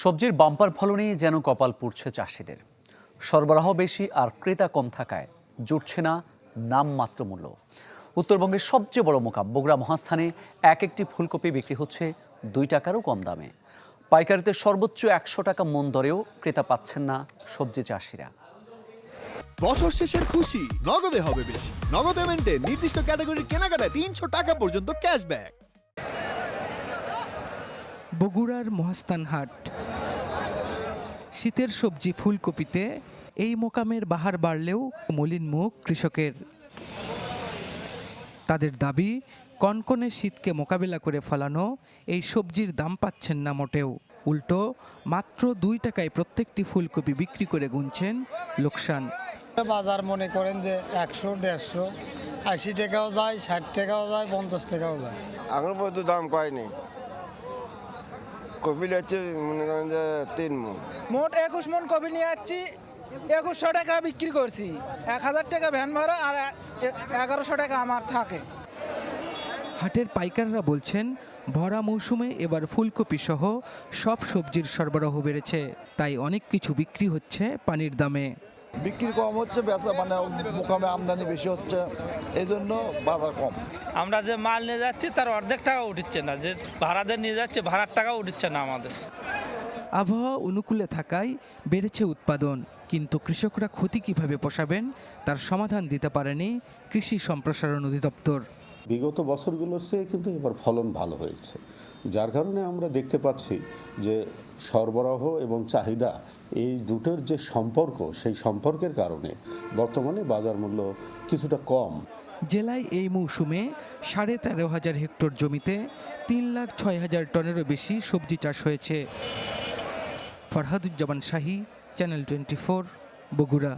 সবজির বাম্পার ফলনেই যেন কপাল পুড়ছে চাষিদের। সরবরাহ বেশি আর ক্রেতা কম থাকায় জুটছে না নামমাত্র মূল্য। উত্তরবঙ্গের সবচেয়ে বড় মোকাম বগুড়া মহাস্থানে এক একটি ফুলকপি বিক্রি হচ্ছে দুই টাকারও কম দামে। পাইকারিতে সর্বোচ্চ একশো টাকা মন দরেও ক্রেতা পাচ্ছেন না সবজি চাষিরা। বছর শেষের খুশি, নগদে হবে বেশি। নগদ পেমেন্টে নির্দিষ্ট ক্যাটাগরির কেনাকাটায় তিনশো টাকা পর্যন্ত ক্যাশব্যাক। বগুড়ার মহাস্থান হাট। শীতের সবজি ফুলকপিতে এই মোকামের বাহার বাড়লেও মলিন মুখ কৃষকের। তাদের দাবি কনকনে শীতকে মোকাবিলা করে ফলানো এই সবজির দাম পাচ্ছেন না মোটেও। উল্টো মাত্র দুই টাকায় প্রত্যেকটি ফুলকপি বিক্রি করে গুনছেন লোকসান। বাজার মনে করেন যে একশো দেড়শো আশি টাকাও যায় ষাট টাকাও যায় পঞ্চাশ টাকাও যায়। এখন পর্যন্ত দাম কয়নি? কপিল হচ্ছে মনে করেন যে তিন মন। মোট একুশ মন কপি নিয়ে যাচ্ছি একুশশো টাকা বিক্রি করছি। এক হাজার টাকা ভ্যান ভাড়া আর এগারোশো টাকা আমার থাকে। হাটের পাইকাররা বলছেন ভরা মৌসুমে এবার ফুলকপি সহ সব সবজির সরবরাহ বেড়েছে তাই অনেক কিছু বিক্রি হচ্ছে পানির দামে। বিক্রি কম হচ্ছে বেচা মানে মোকামে আমদানি বেশি হচ্ছে এই জন্য বাজার কম। আমরা যে মাল নিয়ে যাচ্ছি তার অর্ধেক টাকা উঠছে না। যে ভাড়াদের নিয়ে যাচ্ছে ভাড়ার টাকা উঠছে না আমাদের। আবহাওয়া অনুকূলে থাকায় বেড়েছে উৎপাদন কিন্তু কৃষকরা ক্ষতি কীভাবে পোষাবেন তার সমাধান দিতে পারেনি কৃষি সম্প্রসারণ অধিদপ্তর। বিগত বছরগুলোর চেয়ে কিন্তু এবার ফলন ভালো হয়েছে। যার কারণে আমরা দেখতে পাচ্ছি যে সরবরাহ এবং চাহিদা এই দুটোর যে সম্পর্ক, সেই সম্পর্কের কারণে বর্তমানে বাজার মূল্য কিছুটা কম। জেলায় এই মৌসুমে সাড়ে তেরো হাজার হেক্টর জমিতে তিন লাখ ছয় হাজার টনেরও বেশি সবজি চাষ হয়েছে। Farhaduzzaman Shahi, channel twenty four, Bogura.